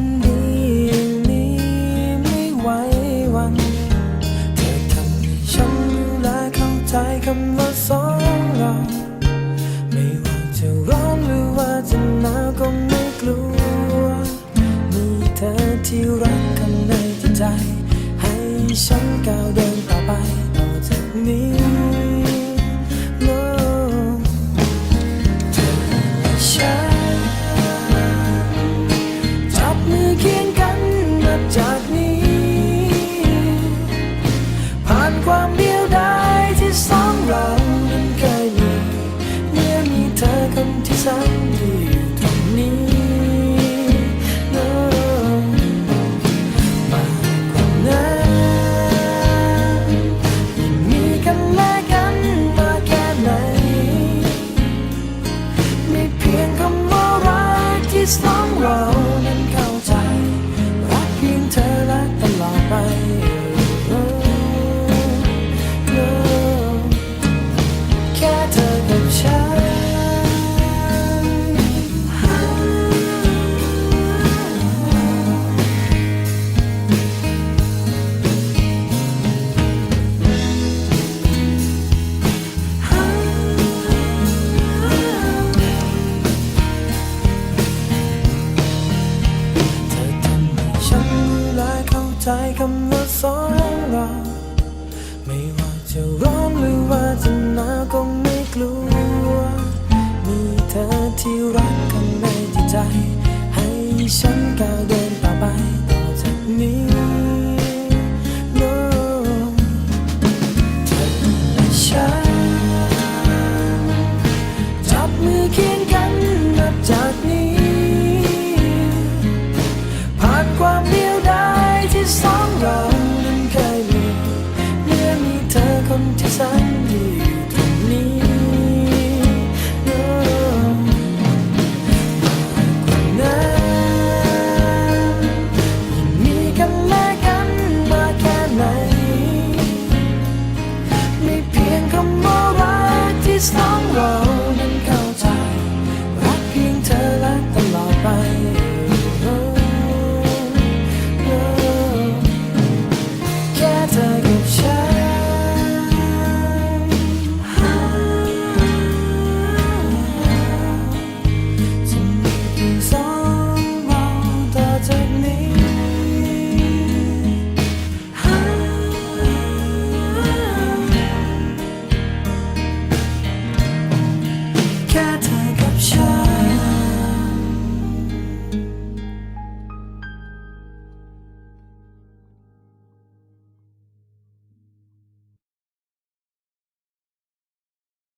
คนดียวนี้ไม่ไหวหวันเธอทำให้ฉันรู้และเข้าใจคำว่าสองเราไม่ว่าจะร้อนหรือว่าจะหนาวก็ไม่กลัวมีเธอที่รักกันในใจ ให้ฉันก้าวเดินต่อไป แค่เธอกับฉันเธอทำให้ฉันรู้และเข้าใจคำว่าสองเรา ไม่ว่าจะร้อน ที่รักกันในจิตใจ ให้ฉันก้าวเดิน